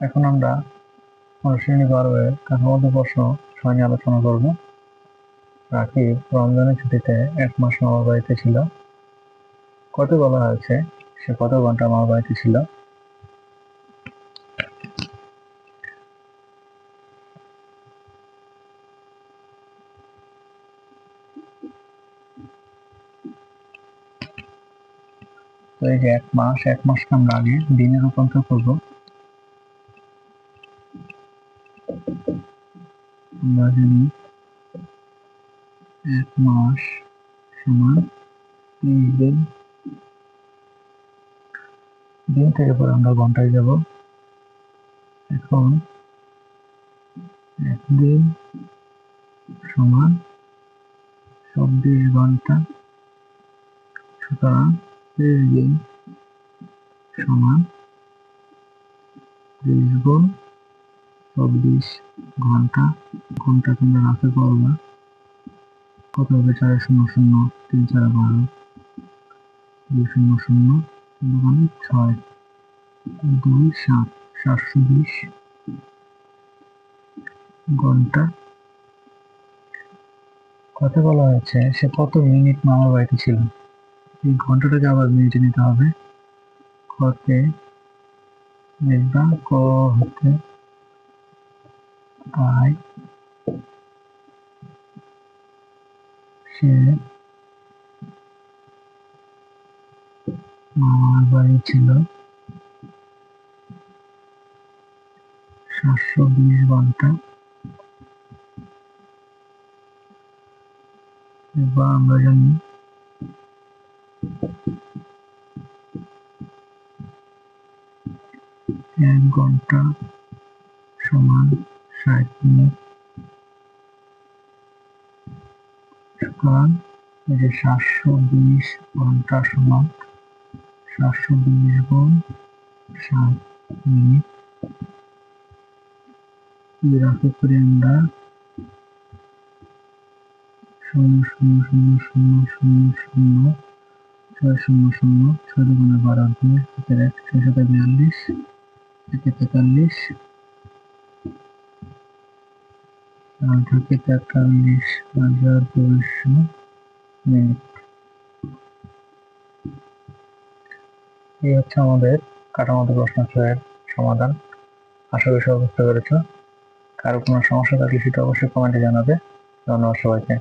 এখন আমরা অনুশীলনী বারোয়ের কাঠামোগত প্রশ্ন সময় নিয়ে আলোচনা করব। রাকিব রমজানের ছুটিতে এক মাস মামার বাড়িতে ছিল। কত বলা হয়েছে? সে কত ঘণ্টা মামার বাড়িতে ছিল? তো এই যে এক মাস, এক মাসকে আমরা আগে দিনে রূপান্তর করব। আমরা এক মাস সমান তিন দিন। দিন থেকে পরে আমরা ঘন্টায় যাব। এখন একদিন সমান চব্বিশ ঘণ্টা। সুতরাং ত্রিশ দিন সমান ত্রিশ গুণ চব্বিশ ঘণ্টা ঘণ্টা তোমরা রাখে করবা কত হবে? চার শূন্য শূন্য, তিন চার বারো, দুই শূন্য শূন্য দোকানে ছয়। দুই সাত, সাতশো বিশ। ঘণ্টা। কথা বলা হয়েছে, সে কত মিনিট মামার বাড়িতে ছিল? এই ঘন্টাটাকে আবার মিনিটে নিতে হবে। কতে লিখবা ক হতে পাই সে মামার বাড়ি ছিল। সাতশো বিশ ঘণ্টা। আমরা জানি এক ঘণ্টা সমান মিনিট সুতরাং যে সাতশো বিশ ঘণ্টা সমান সাতশো বিশ গুণ ষাট মিনিট রাখি করে আমরা শূন্য শূন্য শূন্য শূন্য শূন্য শূন্য ছয় শূন্য শূন্য ছয় দুগুণে বারো দুই এক ছয় সাথে বিয়াল্লিশ একে তেতাল্লিশ আর থাকে দুইশো মিনিট এই হচ্ছে আমাদের কাঠামোতে প্রশ্নের সমাধান। আশা করি সব বুঝতে পেরেছ। কারও কোনো সমস্যা থাকলে সেটা অবশ্যই কমেন্টে জানাবে। ধন্যবাদ সবাইকে।